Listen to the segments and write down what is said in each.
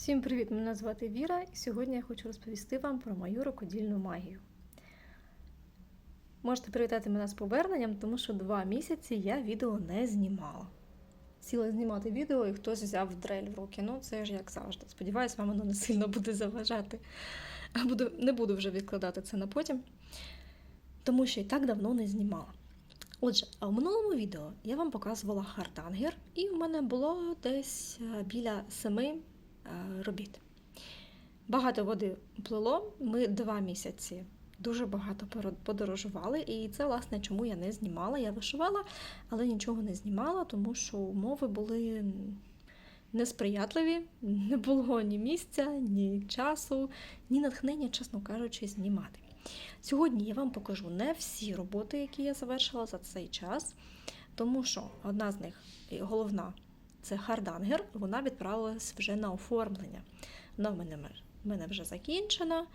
Всім привіт! Мене звати Віра, і сьогодні я хочу розповісти вам про мою рукодільну магію. Можете привітати мене з поверненням, тому що два місяці я відео не знімала. Сіла знімати відео, і хтось взяв дрель в руки. Ну, це ж як завжди. Сподіваюсь, вам воно не сильно буде заважати. Буду, не буду вже відкладати це на потім, тому що і так давно не знімала. Отже, а в минулому відео я вам показувала хартангер, і в мене було десь е, біля семи робіт. Багато води плило. Ми два місяці дуже багато подорожували, і це, власне, чому я не знімала. Я вишивала, але нічого не знімала, тому що умови були несприятливі, не було ні місця, ні часу, ні натхнення, чесно кажучи, знімати. Сьогодні я вам покажу не всі роботи, які я завершила за цей час, тому що одна з них, головна, це хардангер, вона відправилась вже на оформлення. Вона в мене, в мене вже закінчена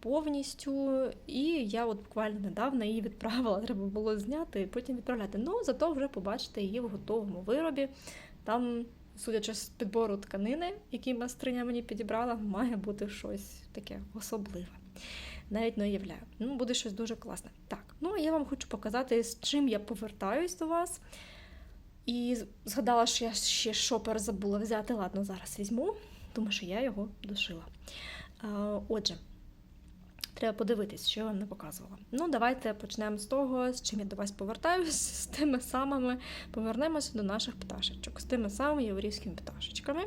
повністю, і я от буквально недавно її відправила, треба було зняти і потім відправляти. Ну, зато вже побачите її в готовому виробі. Там, судячи з підбору тканини, який майстриня мені підібрала, має бути щось таке особливе. Навіть не уявляю. Ну, буде щось дуже класне. Так, ну а я вам хочу показати, з чим я повертаюсь до вас. І згадала, що я ще шопер забула взяти. Ладно, зараз візьму, тому що я його дошила. Отже, треба подивитись, що я вам не показувала. Ну, давайте почнемо з того, з чим я до вас повертаюся, з тими самими повернемося до наших пташечок, з тими самими єврейськими пташечками.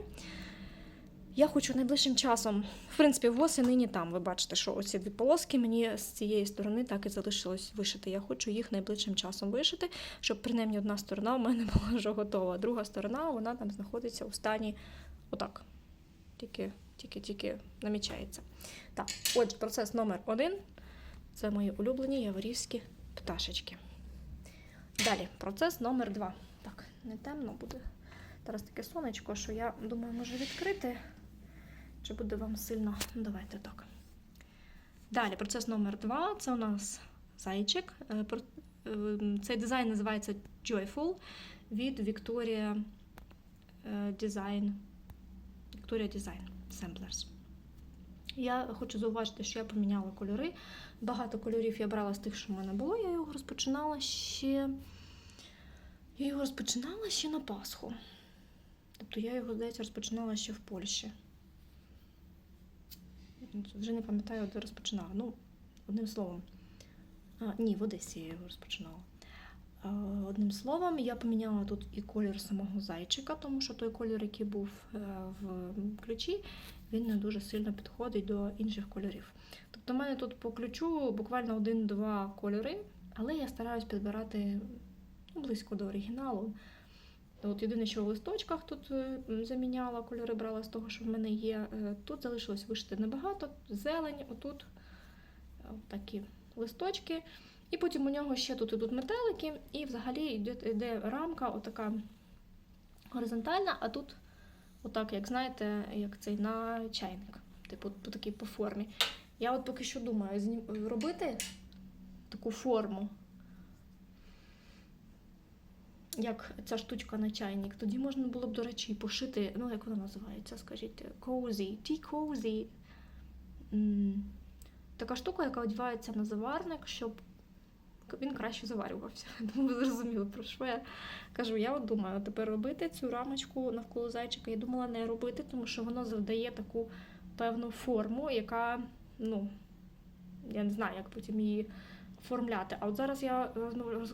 Я хочу найближчим часом, в принципі, восени нині там. Ви бачите, що оці дві полоски мені з цієї сторони так і залишилось вишити. Я хочу їх найближчим часом вишити, щоб принаймні одна сторона у мене була вже готова. Друга сторона вона там знаходиться у стані отак. Тільки, тільки, тільки намічається. Так, отже, процес номер один. Це мої улюблені яворівські пташечки. Далі, процес номер два. Так, не темно буде. Зараз таке сонечко, що я думаю, може відкрити. Чи буде вам сильно? Ну, давайте так. Далі, процес номер два. Це у нас зайчик. Е, е, Цей дизайн називається Joyful від Victoria е, Design. Victoria Design Samplers. Я хочу зауважити, що я поміняла кольори. Багато кольорів я брала з тих, що в мене було. Я його розпочинала ще. Я його розпочинала ще на Пасху. Тобто я його, здається, розпочинала ще в Польщі. Вже не пам'ятаю, де розпочинала. Ну, одним словом. А, ні, в Одесі я його розпочинала. Одним словом, я поміняла тут і колір самого зайчика, тому що той колір, який був е, в ключі, він не дуже сильно підходить до інших кольорів. Тобто, в мене тут по ключу буквально один-два кольори, але я стараюсь підбирати ну, близько до оригіналу. От єдине, що в листочках тут е, заміняла кольори, брала з того, що в мене є. Е, Тут залишилось вишити небагато, зелень, отут е, такі листочки. І потім у нього ще тут ідуть метелики, і взагалі йде, йде рамка, отака горизонтальна, а тут, отак, як знаєте, як цей на чайник, типу по такій по формі. Я от поки що думаю, робити таку форму як ця штучка на чайник. Тоді можна було б, до речі, пошити, ну як вона називається, скажіть, cozy, tea cozy. Така штука, яка одягається на заварник, щоб він краще заварювався. Тому ви зрозуміли, про що я кажу. Я от думаю, тепер робити цю рамочку навколо зайчика. Я думала не робити, тому що воно завдає таку певну форму, яка, ну, я не знаю, як потім її оформляти. А от зараз я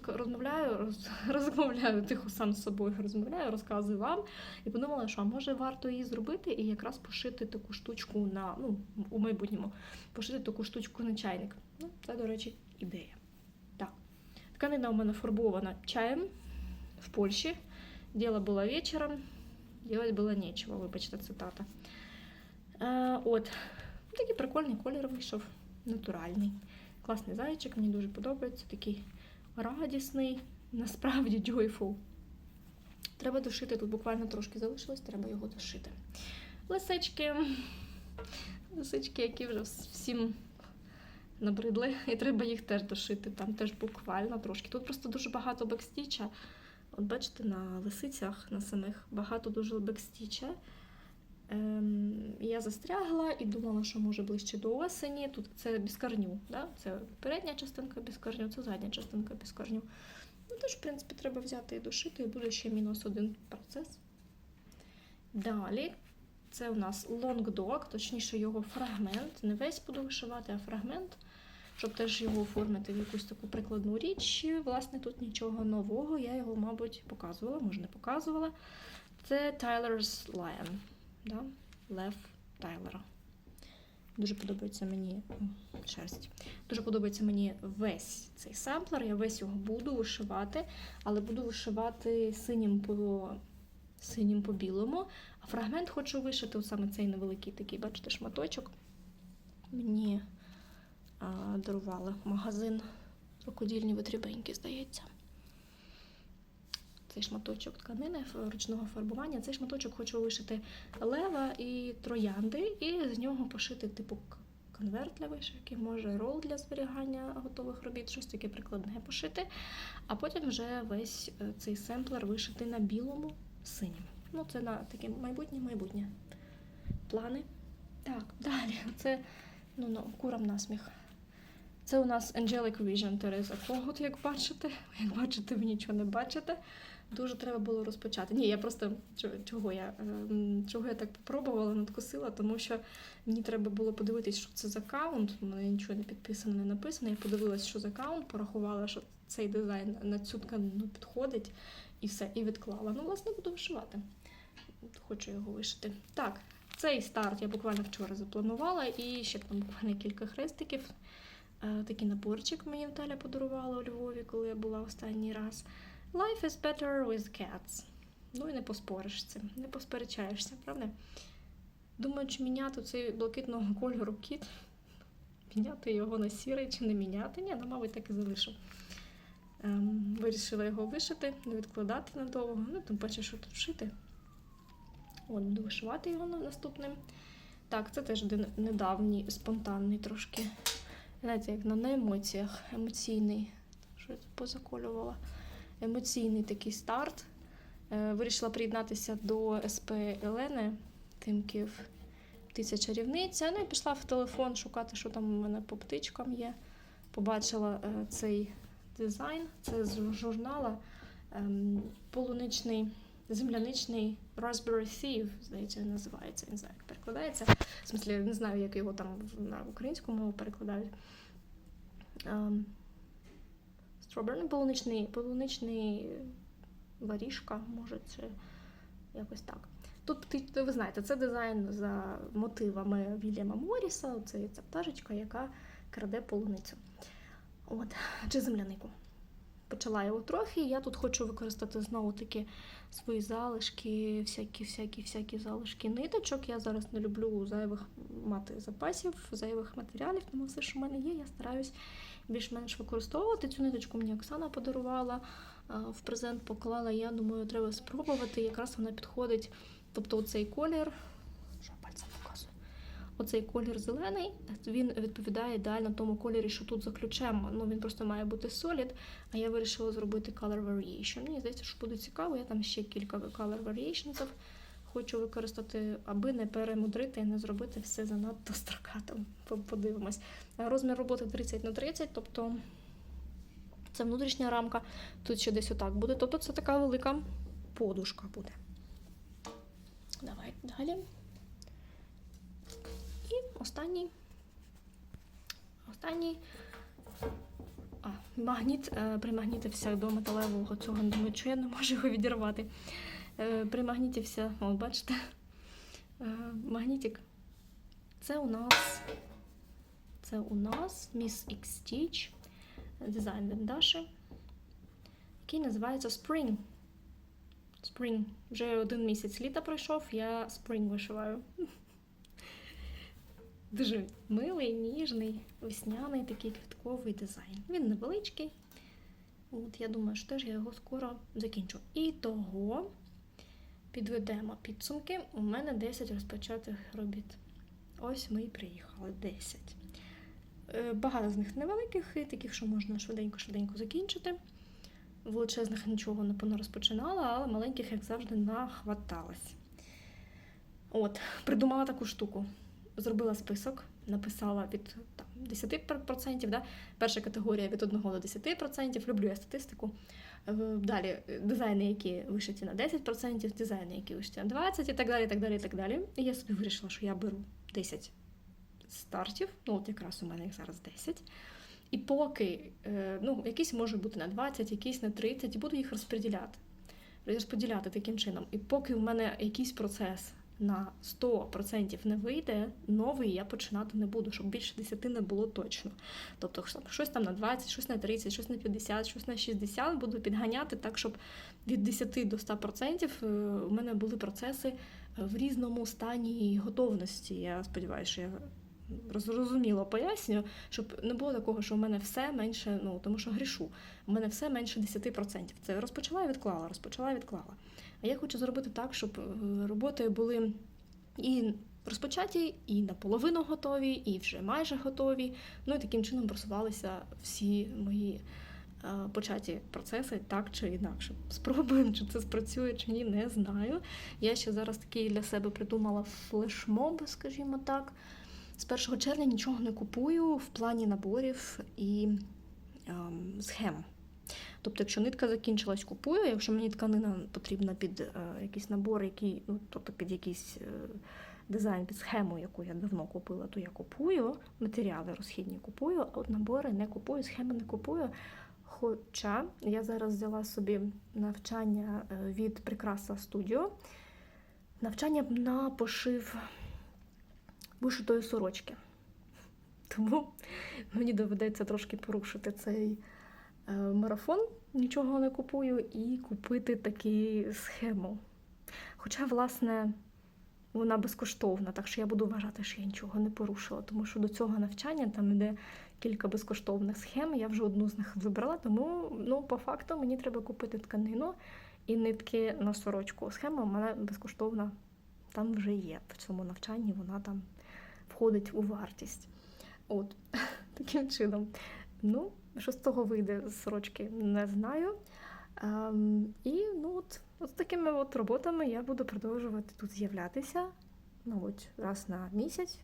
розмовляю, роз, розмовляю тихо сам з собою, розмовляю, розказую вам. І подумала, що а може варто її зробити і якраз пошити таку штучку на ну, у майбутньому, пошити таку штучку на чайник. Ну, це, до речі, ідея. Так. Тканина у мене фарбована чаєм в Польщі. Діло було вечором, делать було нечего, вибачте, цитата. Е, от. Такий прикольний колір вийшов, натуральний. Класний зайчик, мені дуже подобається, такий радісний, насправді joyful. Треба дошити, тут буквально трошки залишилось, треба його дошити. Лисички, лисички, які вже всім набридли, і треба їх теж дошити. Там теж буквально трошки. Тут просто дуже багато бекстіча. От бачите, на лисицях на самих багато дуже бекстіча. Ем, я застрягла і думала, що може ближче до осені. Тут це без корню, да? це передня частинка без корню, це задня частинка без корню. Ну, теж, в принципі, треба взяти і дошити, і буде ще мінус один процес. Далі, це у нас dog, точніше його фрагмент. Не весь буду вишивати, а фрагмент, щоб теж його оформити в якусь таку прикладну річ. Власне, тут нічого нового, я його, мабуть, показувала, може не показувала. Це Tyler's Lion. Да? Лев Тайлера. Дуже подобається мені шерсть. Дуже подобається мені весь цей семплер. Я весь його буду вишивати, але буду вишивати синім по, синім по білому. А фрагмент хочу вишити, саме цей невеликий такий, бачите, шматочок. Мені а, дарували магазин рукодільні витрібеньки, здається. Цей шматочок тканини ручного фарбування. Цей шматочок хочу вишити лева і троянди, і з нього пошити типу конверт для вишивки, може рол для зберігання готових робіт, щось таке прикладне пошити. А потім вже весь е, цей семплер вишити на білому синім. Ну, це на таке майбутнє майбутнє. Плани. Так, далі. Це ну, ну, курам насміх. Це у нас Angelic Vision Тереза Когут, як бачите. Як бачите, ви нічого не бачите. Дуже треба було розпочати. Ні, я просто чого- я, ем, чого я так попробувала, надкусила, тому що мені треба було подивитись, що це за аккаунт. У мене нічого не підписано, не написано. Я подивилась, що за аккаунт, порахувала, що цей дизайн на цю тканину підходить, і все, і відклала. Ну, власне, буду вишивати. Хочу його вишити. Так, цей старт я буквально вчора запланувала, і ще там буквально кілька хрестиків. Е, Такий наборчик мені Наталя подарувала у Львові, коли я була останній раз. Life is better with cats. Ну і не поспориш цим, не посперечаєшся, правда? Думаю, чи міняти цей блакитного кольору кіт, міняти його на сірий чи не міняти. Ні, ну, мабуть, так і залишу. Ем, вирішила його вишити, не відкладати надовго. Ну, тим паче, що тут шити. От, буду вишивати його наступним. Так, це теж недавній, спонтанний трошки. Знаєте, як на, емоціях, емоційний. Що я тут позаколювала? Емоційний такий старт. Е, Вирішила приєднатися до СП Елени Тимків Птиця чарівниця. Ну і пішла в телефон шукати, що там у мене по птичкам є. Побачила е, цей дизайн. Це з журнала ем, полуничний, земляничний Raspberry Thief, здається, він називається. Не знаю, як перекладається. В смислі, я не знаю, як його там на українську мову перекладають. Ем, Strawberry, полуничний, полуничний варішка, може, це якось так. Тут ви знаєте, це дизайн за мотивами Вільяма Моріса. Це ця пташечка, яка краде полуницю. От, чи землянику. Почала його трохи. Я тут хочу використати знову таки свої залишки, всякі, всякі, всякі залишки ниточок. Я зараз не люблю зайвих мати запасів, зайвих матеріалів, тому все, що в мене є, я стараюсь більш-менш використовувати. Цю ниточку мені Оксана подарувала в презент поклала. Я думаю, треба спробувати. Якраз вона підходить. Тобто, оцей колір. Що я пальцем показую? Оцей колір зелений, він відповідає ідеально тому кольорі, що тут за ключем. Ну він просто має бути solid, а я вирішила зробити color variation. Мені здається, що буде цікаво. Я там ще кілька color variations хочу використати, аби не перемудрити і не зробити все занадто строкато. По- Подивимось. Розмір роботи 30 на 30, тобто це внутрішня рамка. Тут ще десь отак буде. Тобто це така велика подушка буде. Давай далі. Останній. Останній. А, магніт е, примагнітився до металевого цього. Думаю, що я не можу його відірвати. Е, примагнітився, о, бачите, е, магнітик. Це у нас. Це у нас Miss X Stitch, дизайн Дендаші, який називається Spring. Spring. Вже один місяць літа пройшов, я Spring вишиваю. Дуже милий, ніжний, весняний такий квітковий дизайн. Він невеличкий. От я думаю, що теж я його скоро закінчу. І того підведемо підсумки. У мене 10 розпочатих робіт. Ось ми і приїхали 10. Е, Багато з них невеликих, і таких, що можна швиденько-швиденько закінчити. Величезних нічого не розпочинала, але маленьких, як завжди, нахваталась. От, придумала таку штуку. Зробила список, написала від там, 10%, да? перша категорія від 1 до 10%, люблю я статистику. Е, Далі е, дизайни, які вишиті на 10%, дизайни, які вишиті на 20% і так далі. І так далі, і так далі. І я собі вирішила, що я беру 10 стартів, ну от якраз у мене їх зараз 10. І поки е, ну, якісь може бути на 20, якісь на 30, і буду їх розподіляти. Розподіляти таким чином. І поки в мене якийсь процес на 100% не вийде, новий я починати не буду, щоб більше 10 не було точно. Тобто щось там на 20, щось на 30, щось на 50, щось на 60 буду підганяти так, щоб від 10 до 100% е, у мене були процеси в різному стані готовності. Я сподіваюся, що я зрозуміло пояснюю, щоб не було такого, що в мене все менше, ну тому що грішу. У мене все менше 10%. Це розпочала і відклала, розпочала і відклала. А я хочу зробити так, щоб е, роботи були і розпочаті, і наполовину готові, і вже майже готові. Ну і таким чином просувалися всі мої е, початі процеси так чи інакше. Спробуємо, чи це спрацює, чи ні, не знаю. Я ще зараз такий для себе придумала флешмоб, скажімо так. З 1 червня нічого не купую в плані наборів і ем, схем. Тобто, якщо нитка закінчилась, купую. Якщо мені тканина потрібна під е, якийсь набор, який, ну, тобто під якийсь е, дизайн, під схему, яку я давно купила, то я купую. Матеріали розхідні купую, а от набори не купую, схеми не купую. Хоча я зараз взяла собі навчання е, від Прикраса Студіо, навчання на пошив вишитої сорочки. Тому мені доведеться трошки порушити цей е, марафон, нічого не купую, і купити таку схему. Хоча, власне, вона безкоштовна, так що я буду вважати, що я нічого не порушила, тому що до цього навчання там йде кілька безкоштовних схем. Я вже одну з них вибрала, тому ну, по факту мені треба купити тканину і нитки на сорочку. Схема у мене безкоштовна там вже є. В цьому навчанні вона там входить у вартість. От, таким чином. Ну, що з того вийде з сорочки, не знаю. Ем, і ну, от, от з такими от роботами я буду продовжувати тут з'являтися, мабуть, раз на місяць,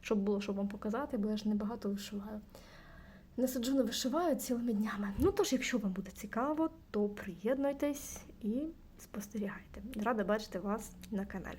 щоб було, щоб вам показати, бо я ж небагато вишиваю. Не сиджу, не вишиваю цілими днями. Ну тож, якщо вам буде цікаво, то приєднуйтесь і спостерігайте. Рада бачити вас на каналі.